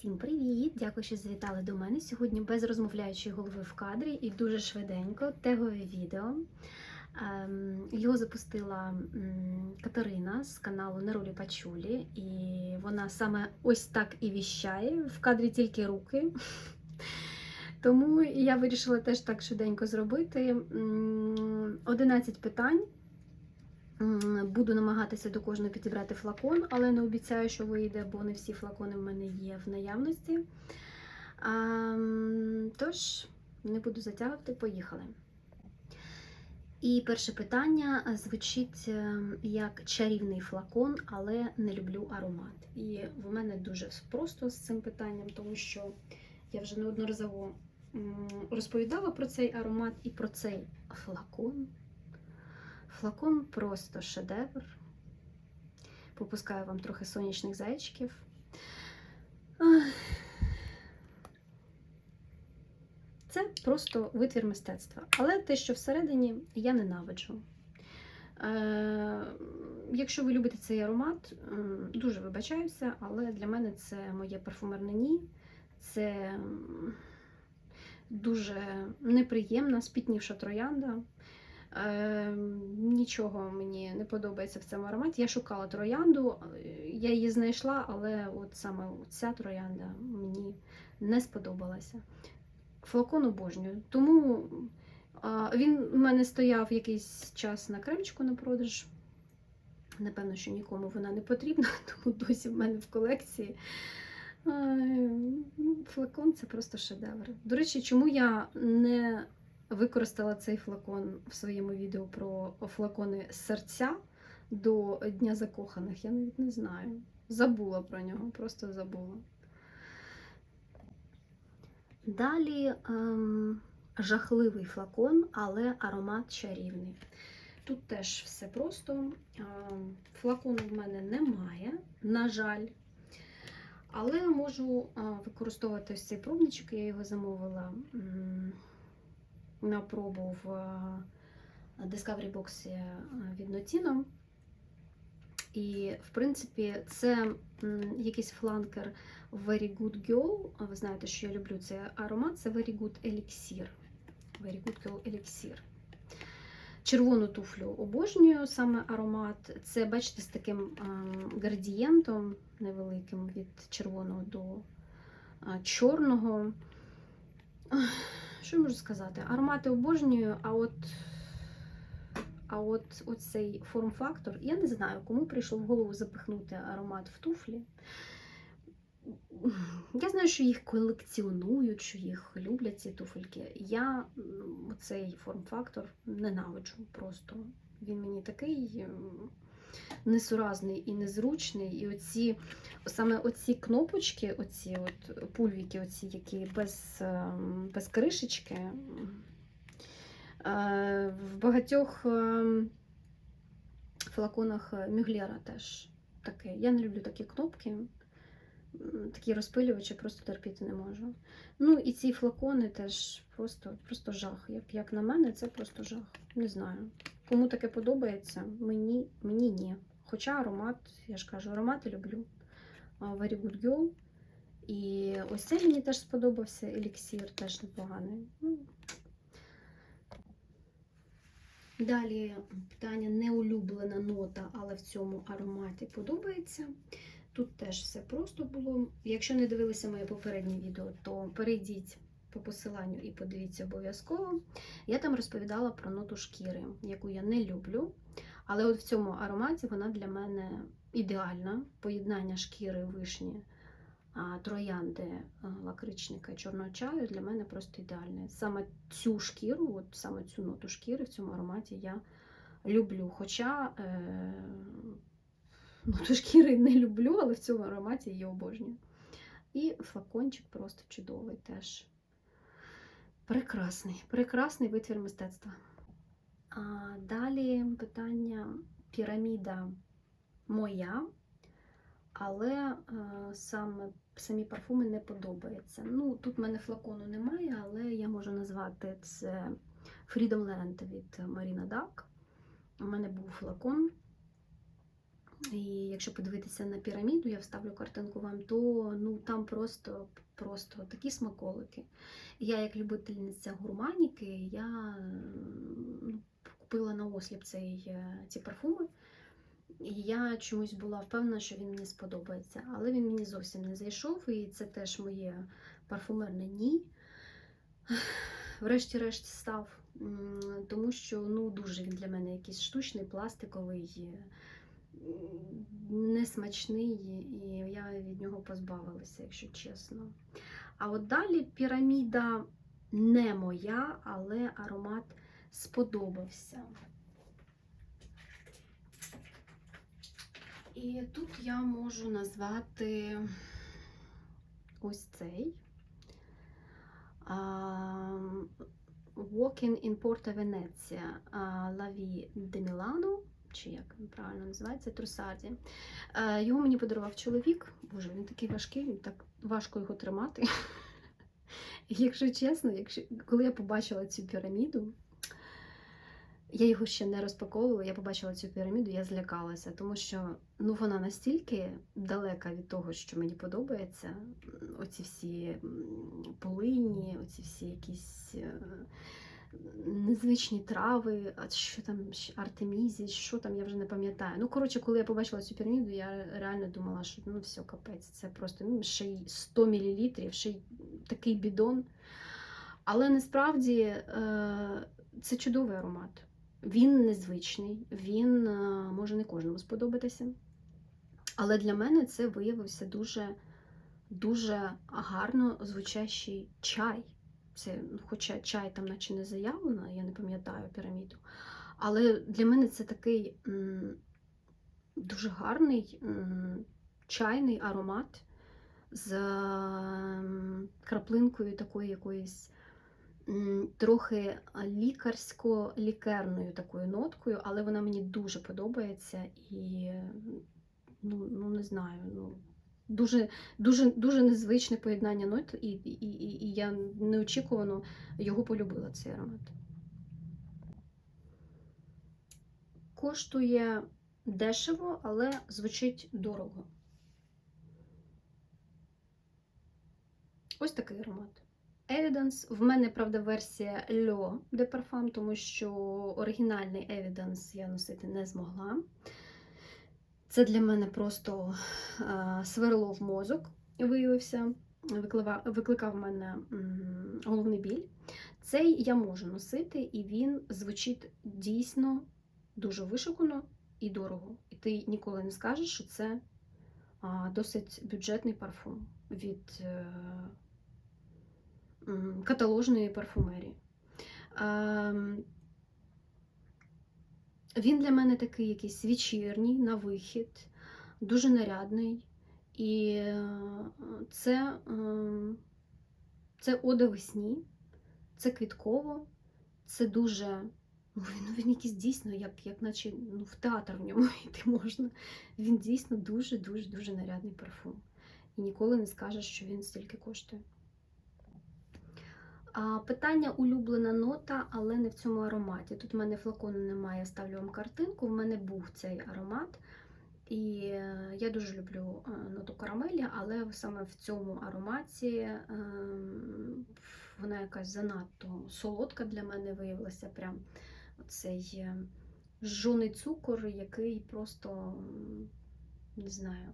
Всім привіт! Дякую, що завітали до мене. Сьогодні без розмовляючої голови в кадрі і дуже швиденько тегове відео. Ем, Його запустила Катерина з каналу На ролі Пачулі, і вона саме ось так і віщає. В кадрі тільки руки. Тому я вирішила теж так швиденько зробити. М, 11 питань. Буду намагатися до кожного підібрати флакон, але не обіцяю, що вийде, бо не всі флакони в мене є в наявності. А, тож, не буду затягувати, поїхали. І перше питання звучить е, як чарівний флакон, але не люблю аромат. І в мене дуже просто з цим питанням, тому що я вже неодноразово розповідала про цей аромат і про цей флакон. Флакон просто шедевр. Попускаю вам трохи сонячних зайчиків. Це просто витвір мистецтва. Але те, що всередині, я ненавиджу. Е, якщо ви любите цей аромат, дуже вибачаюся, але для мене це моє парфумерне ні. Це дуже неприємна, спітнівша троянда. Е, нічого мені не подобається в цьому ароматі. Я шукала троянду, е, я її знайшла, але от саме ця троянда мені не сподобалася. Флакон обожнюю. Тому він у мене стояв якийсь час на кремчику на продаж. Напевно, що нікому вона не потрібна, тому досі в мене в колекції. Ну, Флакон це просто шедевр. До речі, чому я не використала цей флакон в своєму відео про флакони серця до Дня закоханих, я навіть не знаю. Забула про нього, просто забула. Далі ем, жахливий флакон, але аромат чарівний. Тут теж все просто. Ем, флакону в мене немає, на жаль. Але можу а, використовувати ось цей пробничок, я його замовила на пробу в Discovery Box е, від Notino. І, в принципі, це якийсь фланкер Very Good Girl. Ви знаєте, що я люблю цей аромат. Це Very Good Elixir. Very Good Girl Elixir. Червону туфлю обожнюю саме аромат. Це, бачите, з таким ем, градієнтом невеликим від червоного до чорного. Що я можу сказати? Аромати обожнюю, а от а от оцей форм-фактор, я не знаю, кому прийшло в голову запихнути аромат в туфлі. Я знаю, що їх колекціонують, що їх люблять ці туфельки. Я цей форм-фактор ненавиджу просто. Він мені такий несуразний і незручний. І оці, саме оці кнопочки, оці от пульвіки, оці, які без, ем, без кришечки. е, В багатьох ем, флаконах Мюглера теж таке. Я не люблю такі кнопки. Такі розпилювачі просто терпіти не можу. Ну і ці флакони теж просто, просто жах. Як, як на мене, це просто жах. Не знаю. Кому таке подобається, мені, мені ні. Хоча аромат, я ж кажу, аромати люблю. Very Good Girl. І ось цей мені теж сподобався. Еліксір теж непоганий. Ну. Далі питання неулюблена нота, але в цьому ароматі подобається. Тут теж все просто було. Якщо не дивилися моє попереднє відео, то перейдіть по посиланню і подивіться обов'язково. Я там розповідала про ноту шкіри, яку я не люблю. Але от в цьому ароматі вона для мене ідеальна. Поєднання шкіри вишні, троянди, лакричника і чорного чаю для мене просто ідеальне. Саме цю шкіру, от саме цю ноту шкіри в цьому ароматі я люблю. Хоча е, ноту шкіри не люблю, але в цьому ароматі її обожнюю. І флакончик просто чудовий теж. Прекрасний, прекрасний витвір мистецтва. А далі питання піраміда моя, але е, саме самі парфуми не подобаються. Ну, тут в мене флакону немає, але я можу назвати це Freedom Land від Marina Duck. У мене був флакон. І якщо подивитися на піраміду, я вставлю картинку вам, то ну там просто, просто такі смаколики. Я, як любительниця гурманіки, я ну, купила на осліп цей, е, ці парфуми. І я чомусь була впевнена, що він мені сподобається. Але він мені зовсім не зайшов, і це теж моє парфумерне ні. Врешті-решт став, тому що ну, дуже він для мене якийсь штучний, пластиковий, несмачний, і я від нього позбавилася, якщо чесно. А от далі піраміда не моя, але аромат сподобався. І тут я можу назвати ось цей. Walking in Porta Venezia La Vie de Milano, чи як він правильно називається, Трусарді. Е, Його мені подарував чоловік. Боже, він такий важкий, він так важко його тримати. Якщо чесно, якщо, коли я побачила цю піраміду, я його ще не розпаковувала, я побачила цю піраміду, я злякалася, тому що ну, вона настільки далека від того, що мені подобається. Оці всі полині, оці всі якісь е, незвичні трави, а що там ще артемізіс, що там, я вже не пам'ятаю. Ну, коротше, коли я побачила цю піраміду, я реально думала, що ну все, капець, це просто ну, ще й 100 мл, ще й такий бідон. Але насправді е, це чудовий аромат. Він незвичний, він е, може не кожному сподобатися. Але для мене це виявився дуже, дуже гарно звучащий чай. Це, ну, хоча чай там наче не заявлено, я не пам'ятаю піраміду. Але для мене це такий м, дуже гарний м, чайний аромат з м, краплинкою такої якоїсь м, трохи лікарсько-лікерною такою ноткою, але вона мені дуже подобається і ну, ну не знаю, ну. Дуже, дуже, дуже незвичне поєднання нот, і, і, і, і я неочікувано його полюбила, цей аромат. Коштує дешево, але звучить дорого. Ось такий аромат. Evidence. В мене, правда, версія Льо де Parfum, тому що оригінальний Evidence я носити не змогла. Це для мене просто сверло в мозок виявився, викликав, в мене головний біль. Цей я можу носити, і він звучить дійсно дуже вишукано і дорого. І ти ніколи не скажеш, що це досить бюджетний парфум від е, каталожної парфумерії. Він для мене такий якийсь вечірній, на вихід, дуже нарядний. І е, це, е, це ода весні, це квітково, це дуже. Ну, він, ну, він якийсь дійсно, як, як наче ну, в театр в ньому йти можна. Він дійсно дуже-дуже дуже нарядний парфум. І ніколи не скажеш, що він стільки коштує. Питання улюблена нота, але не в цьому ароматі. Тут в мене флакону немає, ставлю вам картинку. В мене був цей аромат. І е, я дуже люблю е, ноту карамелі, але саме в цьому ароматі ем, вона якась занадто солодка для мене виявилася. Прям цей е, жжоний цукор, який просто не знаю,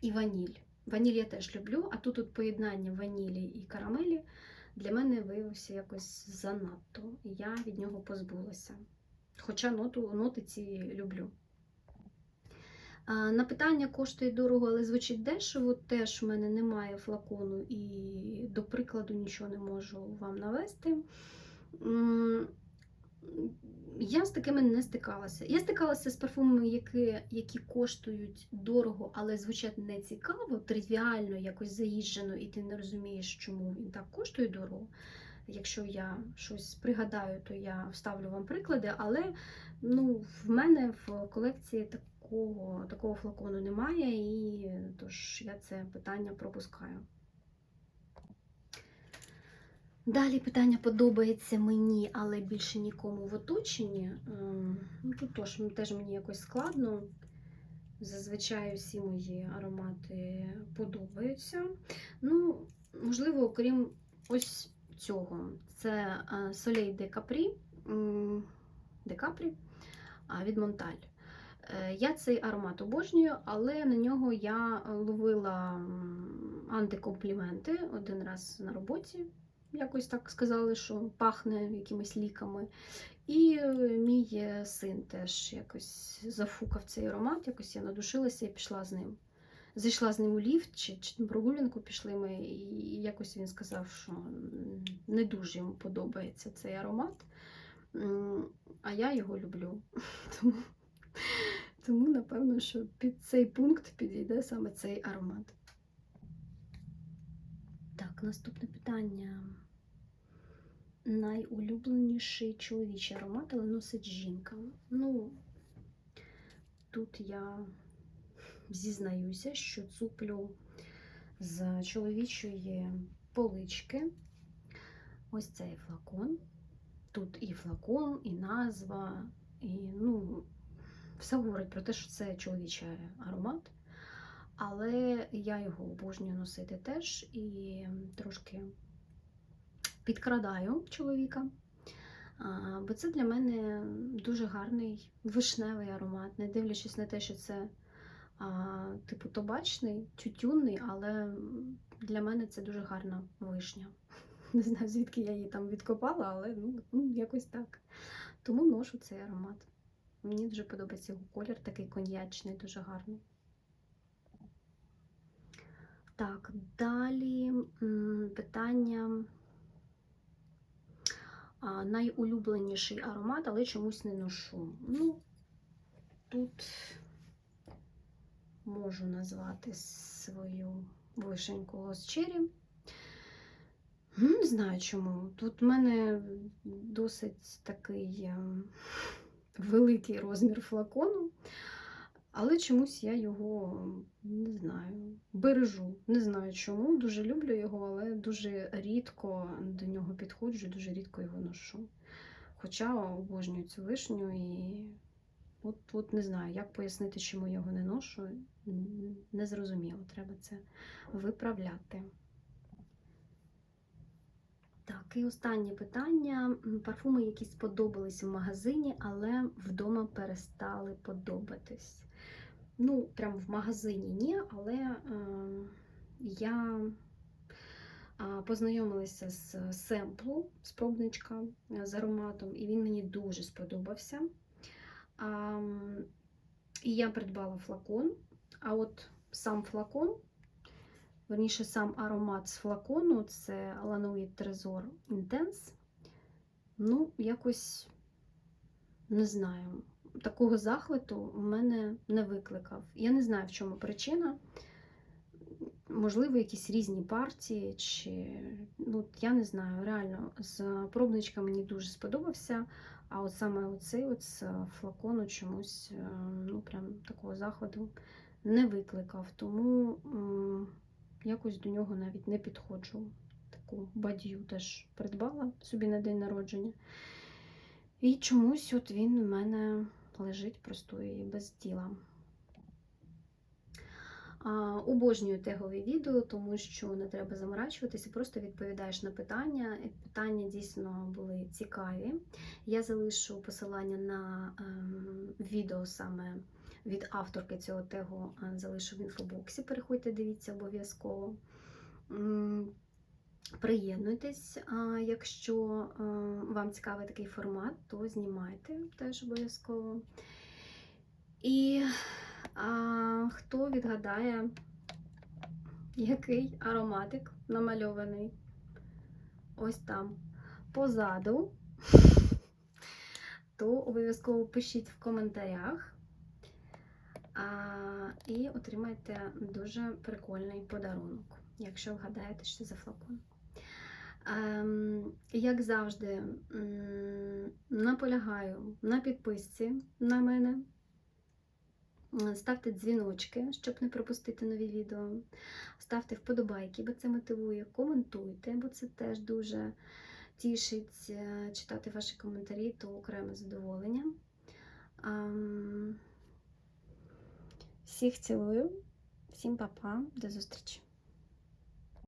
і ваніль. Ваніль я теж люблю, а тут от поєднання ванілі і карамелі для мене виявився якось занадто, я від нього позбулася. Хоча ноту, ноти ці люблю. На питання коштує дорого, але звучить дешево. Теж в мене немає флакону і, до прикладу, нічого не можу вам навести. Я з такими не стикалася. Я стикалася з парфумами, які які коштують дорого, але звучать не цікаво, тривіально, якось заїжджено, і ти не розумієш, чому він так коштує дорого. Якщо я щось пригадаю, то я вставлю вам приклади, але ну, в мене в колекції такого, такого флакону немає, і тож я це питання пропускаю. Далі питання подобається мені, але більше нікому в оточенні. Ем, ну, Тут теж, теж мені якось складно Зазвичай всі мої аромати подобаються. Ну, можливо, окрім ось цього. Це Soleil de Capri, de Capri від Монталь. Е, Я цей аромат обожнюю, але на нього я ловила антикомпліменти один раз на роботі. Якось так сказали, що пахне якимись ліками. І е, мій е, син теж якось зафукав цей аромат, якось я надушилася і пішла з ним. Зайшла з ним у ліфт чи, чи прогулянку пішли ми, і якось він сказав, що не дуже йому подобається цей аромат. А я його люблю. Тому, тому напевно, що під цей пункт підійде саме цей аромат. Так, наступне питання. Найулюбленіший чоловічий аромат, але носить жінка. Ну, тут я зізнаюся, що цуплю з чоловічої полички ось цей флакон. Тут і флакон, і назва, і ну, все говорить про те, що це чоловічий аромат. Але я його обожнюю носити теж і трошки підкрадаю чоловіка. Бо це для мене дуже гарний вишневий аромат, не дивлячись на те, що це типу табачний, тютюнний, але для мене це дуже гарна вишня. Не знаю, звідки я її там відкопала, але ну якось так. Тому ношу цей аромат. Мені дуже подобається його колір, такий коньячний, дуже гарний. Так, далі питання. Найулюбленіший аромат, але чомусь не ношу. Ну, тут можу назвати свою вишеньку Лосчері. Не знаю чому. Тут в мене досить такий ем, великий розмір флакону, але чомусь я його не знаю, бережу. Не знаю чому. Дуже люблю його, але дуже рідко до нього підходжу, дуже рідко його ношу. Хоча обожнюю цю вишню і от, от не знаю, як пояснити, чому його не ношу. Незрозуміло, треба це виправляти. Так, і останнє питання. Парфуми, які сподобались в магазині, але вдома перестали подобатись. Ну, прям в магазині ні, але е, я познайомилася з семплу, з пробничка е, з ароматом, і він мені дуже сподобався. А, і я придбала флакон, а от сам флакон, верніше, сам аромат з флакону це Lanoid Trésor Intense. Ну, якось не знаю такого захвату в мене не викликав. Я не знаю, в чому причина. Можливо, якісь різні партії, чи ну, я не знаю, реально з пробничка мені дуже сподобався. А от саме оцей от з флакону чомусь е, ну, прям такого захвату не викликав. Тому якось до нього навіть не підходжу. Таку бадью теж придбала собі на день народження. І чомусь от він у мене лежить просто і без діла. Обожнюю тегові відео, тому що не треба заморачуватися, просто відповідаєш на питання. Питання дійсно були цікаві. Я залишу посилання на ем, відео саме від авторки цього тегу, е, залишу в інфобоксі. Переходьте, дивіться обов'язково. Приєднуйтесь, якщо е, вам цікавий такий формат, то знімайте теж обов'язково. І а, хто відгадає, який ароматик намальований ось там позаду, то обов'язково пишіть в коментарях і отримайте дуже прикольний подарунок, якщо вгадаєте, що за флакон. Ем, як завжди, наполягаю на підписці на мене. Ставте дзвіночки, щоб не пропустити нові відео. Ставте вподобайки, бо це мотивує. Коментуйте, бо це теж дуже тішить е, читати ваші коментарі, то окреме задоволення. Всіх цілую, всім па-па, до зустрічі!